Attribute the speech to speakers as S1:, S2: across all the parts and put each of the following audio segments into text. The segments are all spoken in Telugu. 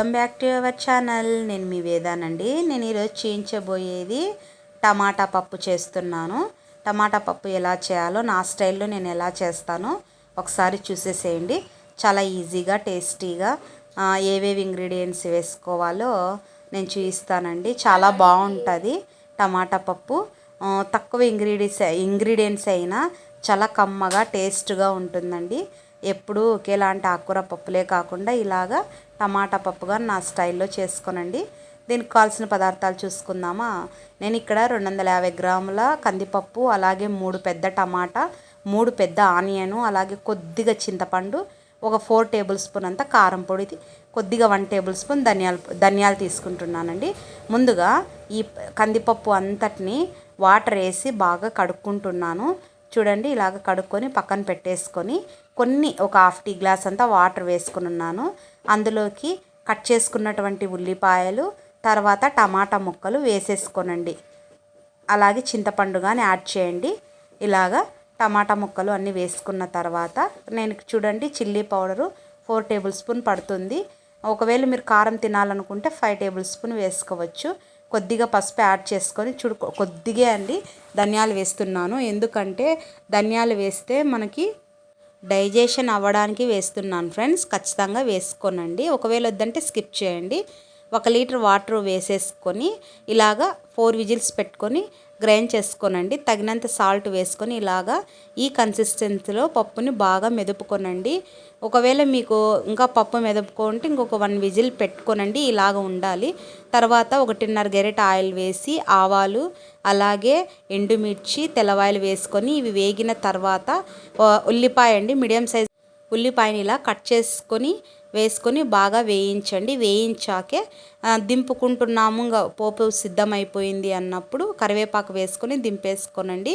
S1: Welcome back to our channel నేను మీ వేదానండి. నేను ఈరోజు చేయించబోయేది టమాటా పప్పు చేస్తున్నాను. టమాటా పప్పు ఎలా చేయాలో నా స్టైల్లో నేను ఎలా చేస్తానో ఒకసారి చూసేసేయండి. చాలా ఈజీగా టేస్టీగా ఏవేవి ఇంగ్రీడియంట్స్ వేసుకోవాలో నేను చూపిస్తానండి చాలా బాగుంటుంది టమాటా పప్పు. తక్కువ ఇంగ్రీడియంట్స్ ఇంగ్రీడియంట్స్ అయినా చాలా కమ్మగా టేస్ట్గా ఉంటుందండి. ఎప్పుడు ఒకేలాంటి ఆకుకూర పప్పులే కాకుండా ఇలాగా టమాటా పప్పుగా నా స్టైల్లో చేసుకోనండి. దీనికి కావాల్సిన పదార్థాలు చూసుకుందామా? నేను ఇక్కడ రెండు వందల యాభై గ్రాముల కందిపప్పు అలాగే మూడు పెద్ద టమాటా మూడు పెద్ద ఆనియను అలాగే కొద్దిగా చింతపండు ఒక ఫోర్ టేబుల్ స్పూన్ అంతా కారం పొడి కొద్దిగా వన్ టేబుల్ స్పూన్ ధనియాలు ధనియాలు తీసుకుంటున్నానండి. ముందుగా ఈ కందిపప్పు అంతటిని వాటర్ వేసి బాగా కడుక్కుంటున్నాను. చూడండి ఇలాగ కడుక్కొని పక్కన పెట్టేసుకొని కొన్ని ఒక హాఫ్ టీ గ్లాస్ అంతా వాటర్ వేసుకుని ఉన్నాను. అందులోకి కట్ చేసుకున్నటువంటి ఉల్లిపాయలు తర్వాత టమాటా ముక్కలు వేసేసుకోనండి. అలాగే చింతపండు కానీ యాడ్ చేయండి. ఇలాగా టమాటా ముక్కలు అన్నీ వేసుకున్న తర్వాత నేను చూడండి chilli powder four tablespoon పడుతుంది. ఒకవేళ మీరు కారం తినాలనుకుంటే ఫైవ్ టేబుల్ స్పూన్ వేసుకోవచ్చు. కొద్దిగా పసుపు యాడ్ చేసుకొని చూడు కొద్దిగా అండి ధనియాలు వేస్తున్నాను. ఎందుకంటే ధనియాలు వేస్తే మనకి డైజెషన్ అవ్వడానికి వేస్తున్నాను ఫ్రెండ్స్. ఖచ్చితంగా వేసుకోనండి. ఒకవేళ వద్దంటే స్కిప్ చేయండి. ఒక లీటర్ వాటర్ వేసేసుకొని ఇలాగా ఫోర్ విజిల్స్ పెట్టుకొని గ్రైండ్ చేసుకోనండి. తగినంత సాల్ట్ వేసుకొని ఇలాగా ఈ కన్సిస్టెన్సీలో పప్పుని బాగా మెదుపుకోనండి. ఒకవేళ మీకు ఇంకా పప్పు మెదుపుకుంటే ఇంకొక వన్ విజిల్ పెట్టుకోనండి. ఇలాగ ఉండాలి. తర్వాత ఒకటిన్నర గెరెట్ ఆయిల్ వేసి ఆవాలు అలాగే ఎండుమిర్చి తెల్లవాయలు వేసుకొని ఇవి వేగిన తర్వాత ఉల్లిపాయ అండి మీడియం సైజ్ ఉల్లిపాయని ఇలా కట్ చేసుకొని వేసుకొని బాగా వేయించండి. వేయించాకే దింపుకుంటున్నాము. ఇంకా పోపు సిద్ధమైపోయింది అన్నప్పుడు కరివేపాకు వేసుకొని దింపేసుకోనండి.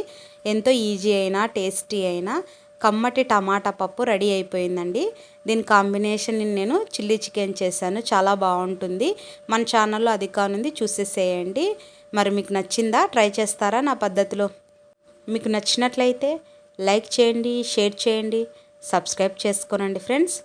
S1: ఎంతో ఈజీ అయినా టేస్టీ అయినా కమ్మటి టమాటా పప్పు రెడీ అయిపోయిందండి. దీని కాంబినేషన్ నేను చిల్లీ చికెన్ చేశాను. చాలా బాగుంటుంది. మన ఛానల్లో అది కానుంది చూసేసేయండి. మరి మీకు నచ్చిందా? ట్రై చేస్తారా నా పద్ధతిలో? మీకు నచ్చినట్లయితే లైక్ చేయండి షేర్ చేయండి. సబ్స్క్రైబ్ చేసుకోనండి ఫ్రెండ్స్.